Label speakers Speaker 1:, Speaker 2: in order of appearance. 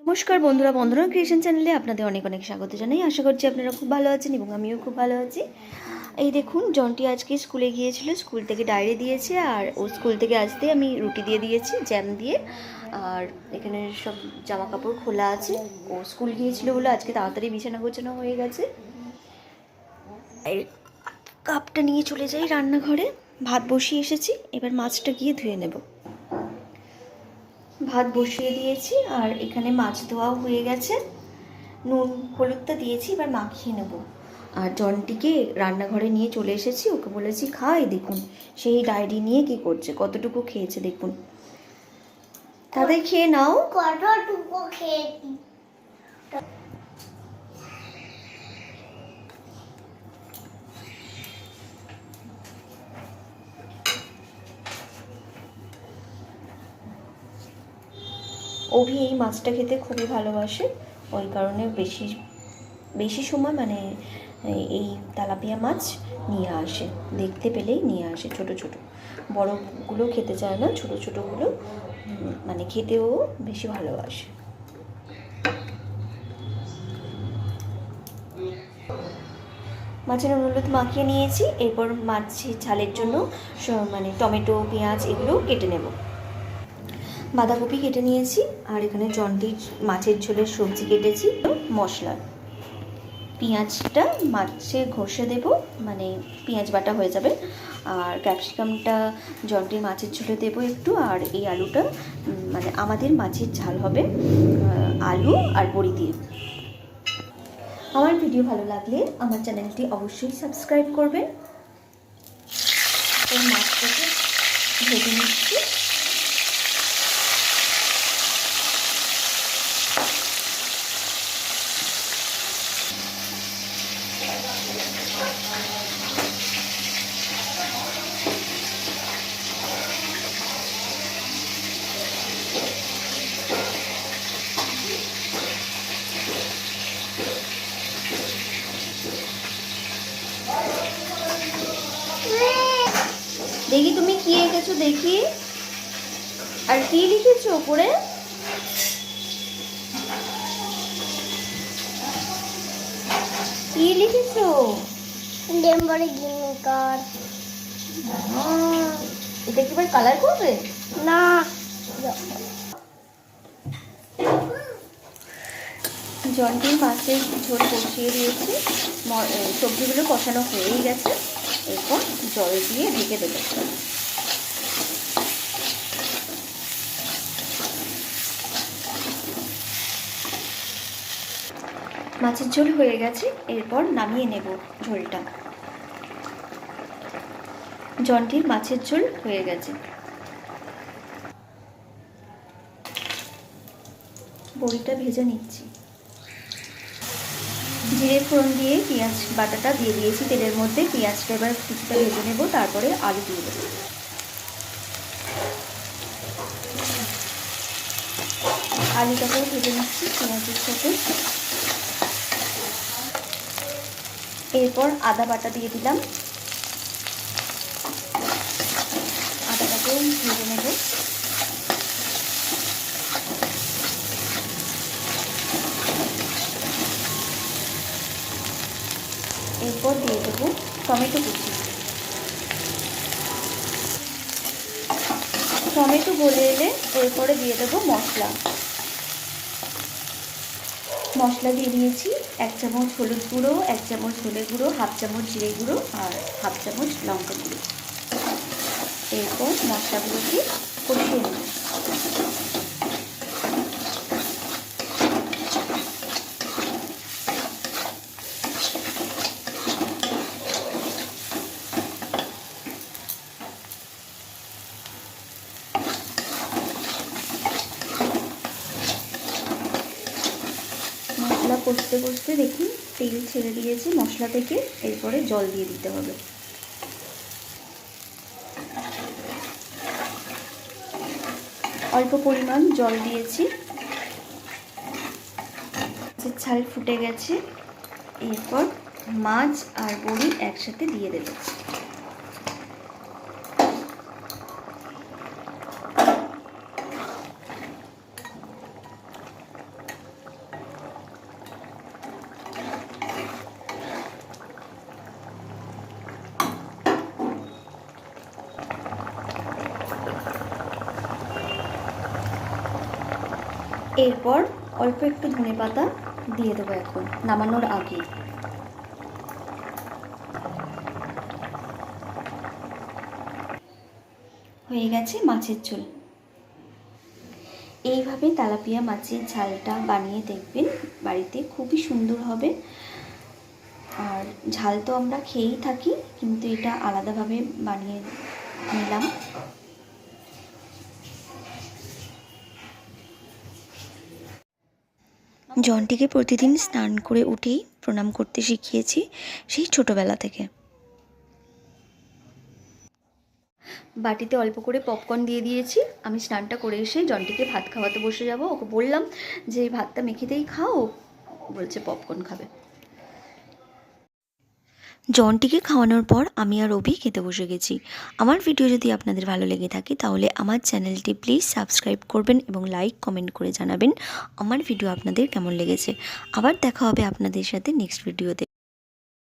Speaker 1: নমস্কার বন্ধুরা বন্ধুরা ক্রিয়েশন চ্যানেলে আপনাদের অনেক অনেক স্বাগত জানাই। আশা করছি আপনারা খুব ভালো আছেন এবং আমিও খুব ভালো আছি। এই দেখুন, জন্টি আজকে স্কুলে গিয়েছিল, স্কুল থেকে ডায়েরি দিয়েছে আর ও স্কুল থেকে আসতে আমি রুটি দিয়ে দিয়েছি, জ্যাম দিয়ে। আর এখানে সব জামা কাপড় খোলা আছে। ও স্কুল গিয়েছিল বলে আজকে তাড়াতাড়ি বিছানা গোছানো হয়ে গেছে। কাপটা নিয়ে চলে যাই রান্নাঘরে। ভাত বসিয়ে এসেছি, এবার মাছটা গিয়ে ধুয়ে নেব। ভাত বসিয়ে দিয়েছি আর এখানে মাছ ধোয়াও হয়ে গেছে। নুন, হলুদটা দিয়েছি, এবার মাখিয়ে নেব। আর জনটিকে রান্নাঘরে নিয়ে চলে এসেছি, ওকে বলেছি, খাই, দেখুন, সেই ডায়েরি নিয়ে কি করছে, কতটুকু খেয়েছে, দেখুন। তাদের খেয়ে নাও।
Speaker 2: কতটুকু খেয়েছি?
Speaker 1: অভি এই মাছটা খেতে খুবই ভালোবাসে। ওই কারণে বেশি বেশি সময় মানে এই তেলাপিয়া মাছ নিয়ে আসে। দেখতে পেলেই নিয়ে আসে ছোট ছোট। বড়গুলো খেতে চায় না, ছোট, ছোটোগুলো মানে খেতেও বেশি ভালোবাসে। মাছের হলুদ মাখিয়ে নিয়েছি। এরপর মাছের ঝালের জন্য মানে টমেটো, পেঁয়াজ এগুলো কেটে নেব। বাঁধাকপি কেটে নিয়েছি, আর এখানে জন্ডির মাছের ঝোলের সবজি কেটেছি, মশলা। পেঁয়াজটা মাছে ঘষে দেব মানে পেঁয়াজ বাটা হয়ে যাবে। আর ক্যাপসিকামটা জন্ডির মাছের ঝোলে দেবো একটু, আর এই আলুটা মানে আমাদের মাছের ঝাল হবে আলু আর বড়ি দিয়ে। আমার ভিডিও ভালো লাগলে আমার চ্যানেলটি অবশ্যই সাবস্ক্রাইব করবেন। মাছটাকে ভেজে নিচ্ছি। দেখি তুমি কি এঁকেছো দেখি। আর কি লিখেছো ওপরে? কি লিখেছো?
Speaker 2: ডেম্বরে গিনিকার
Speaker 1: এটা কি এবার কালার করবে?
Speaker 2: না।
Speaker 1: জন্টির মাছের ঝোল বসিয়ে দিয়েছি। সবজিগুলো কষানো হয়েই গেছে। এরপর জল দিয়ে ঢেকে দেবো। মাছের ঝোল হয়ে গেছে, এরপর নামিয়ে নেব ঝোলটা। জন্টির মাছের ঝোল হয়ে গেছে। বড়িটা ভেজে নিচ্ছি। জিরে ফোড়ন দিয়ে পেঁয়াজ বাটাটা দিয়ে দিয়েছি, তেলের মধ্যে পেঁয়াজটা এবার কিছুটা ভেজে নেব, তারপরে আলু দিয়ে দেবো। আলুটাকেও ভেজে নিচ্ছি পেঁয়াজের সাথে। এরপর আদা বাটা দিয়ে দিলাম। আদাটাকেও ভেজে নেব। এরপর দিয়ে দেবো টমেটো কুচি। টমেটো গলে এলে এরপরে দিয়ে দেবো মশলা। মশলা দিয়ে দিয়েছি এক চামচ হলুদ গুঁড়ো, এক চামচ হলে গুঁড়ো, হাফ চামচ জিরে গুঁড়ো আর হাফ চামচ লঙ্কা গুঁড়ো। এরপর মশলাগুলোকে কষিয়ে নেব। মশলা কষতে কষতে দেখুন তেল ছেড়ে দিয়েছি মশলা থেকে, এরপরে জল দিয়ে দিতে হবে। অল্প পরিমাণ জল দিয়েছি। ছাল ফুটে গেছে। এরপর মাছ আর বড়ি একসাথে দিয়ে দেবো। এরপর অল্প একটু ধনে পাতা দিয়ে দেবো এখন, নামানোর আগে। হয়ে গেছে মাছের ঝোল। এইভাবে তেলাপিয়া মাছের ঝালটা বানিয়ে দেখবেন, বাড়িতে খুবই সুন্দর হবে। আর ঝাল তো আমরা খেয়েই থাকি, কিন্তু এটা আলাদাভাবে বানিয়ে নিলাম। জনটিকে প্রতিদিন স্নান করে উঠেই প্রণাম করতে শিখিয়েছি সেই ছোটোবেলা থেকে। বাটিতে অল্প করে পপকর্ন দিয়ে দিয়েছি। আমি স্নানটা করে এসে জনটিকে ভাত খাওয়াতে বসে যাব। ওকে বললাম যে, ভাতটা মেখে দিয়েই খাও? বলছে পপকর্ন খাবে। জনটিকে খাওয়ানোর পর আমি আর রবি খেতে বসে গেছি। আমার ভিডিও যদি আপনাদের ভালো লেগে থাকে, তাহলে আমার চ্যানেলটি প্লিজ সাবস্ক্রাইব করবেন এবং লাইক, কমেন্ট করে জানাবেন আমার ভিডিও আপনাদের কেমন লেগেছে। আবার দেখা হবে আপনাদের সাথে নেক্সট ভিডিওতে।